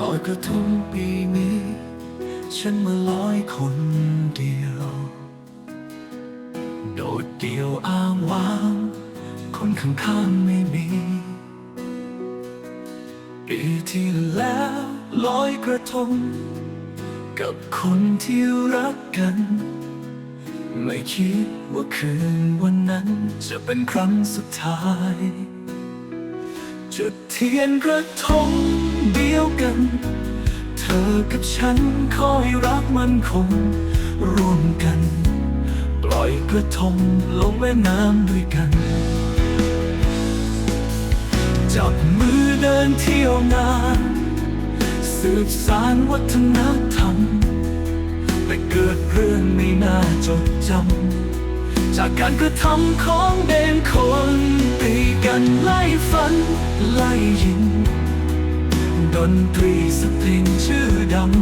ลอยกระทงปีนี้ ฉันมาลอยคนเดียว โดดเดี่ยวอ้างว้าง คนข้างๆไม่มีปีที่แล้วลอยกระทง กับคนที่รักกัน ไม่คิดว่าคืนวันนั้นจะเป็นครั้งสุดท้าย จุดเทียนกระทง เดียวกัน เธอกับฉันคอยรักมันคงร่วมกัน ปล่อยกระทงลงแม่น้ำด้วยกัน จับมือเดินเที่ยวงาน สืบสานวัฒนธรรม แต่เกิดเรื่องไม่น่าจดจำ จากการกระทำของเด่นคนตีกันไล่ฟัน ไล่ยิง ดนตรีสตริงชื่อดัง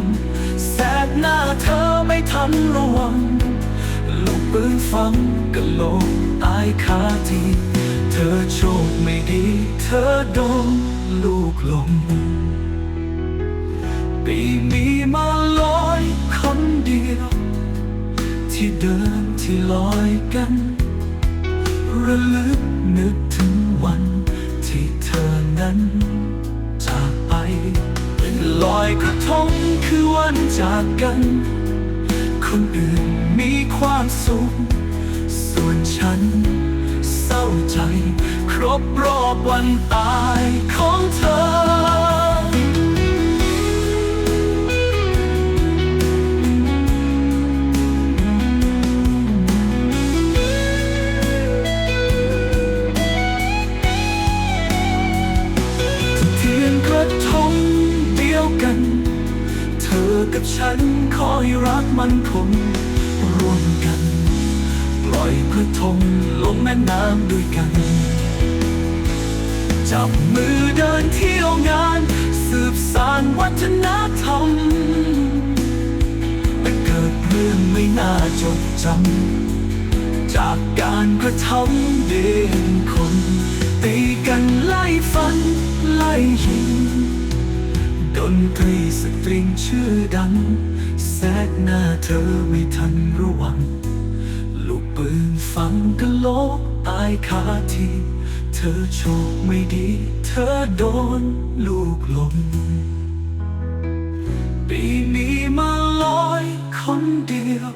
แสบหน้าเธอไม่ทันระวัง ลูกปืนฟังกะโหลกตายคาที่เธอโชคไม่ดี เธอโดนลูกหลงปีมีมาลอยคนเดียว ที่เดินที่ลอยกัน ระลึกนึกถึงวันที่เธอนั้น อยกระทงคือวันจากกัน คนอื่นมีความสุข ส่วนฉันเศร้าใจ ครบรอบวันตาย กับฉันคอยรักมันคงร่วมกัน ปล่อยกระทงลงแม่น้ำด้วยกัน จับมือเดินเที่ยวงาน สืบสานวัฒนธรรมแต่เกิดเรื่องไม่น่าจดจำจากการกระทำเด่นคน นตรีสตริงชื่อดัง แทรกหน้าเธอไม่ทันระวัง ลูกปืนฝังกะโหลกตายคาที่ เธอโชคไม่ดี เธอโดนลูกหลงปีนี้มาลอยคนเดียว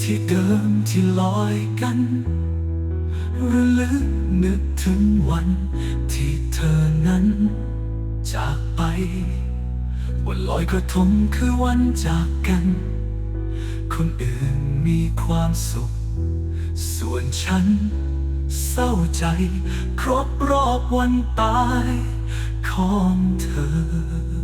ที่เดิมที่ลอยกันระลึกนึกถึงวันที่เธอนั้น จากไป วันลอยกระทงคือวันจากกัน คนอื่นมีความสุข ส่วนฉัน เศร้าใจครบรอบวันตายของเธอ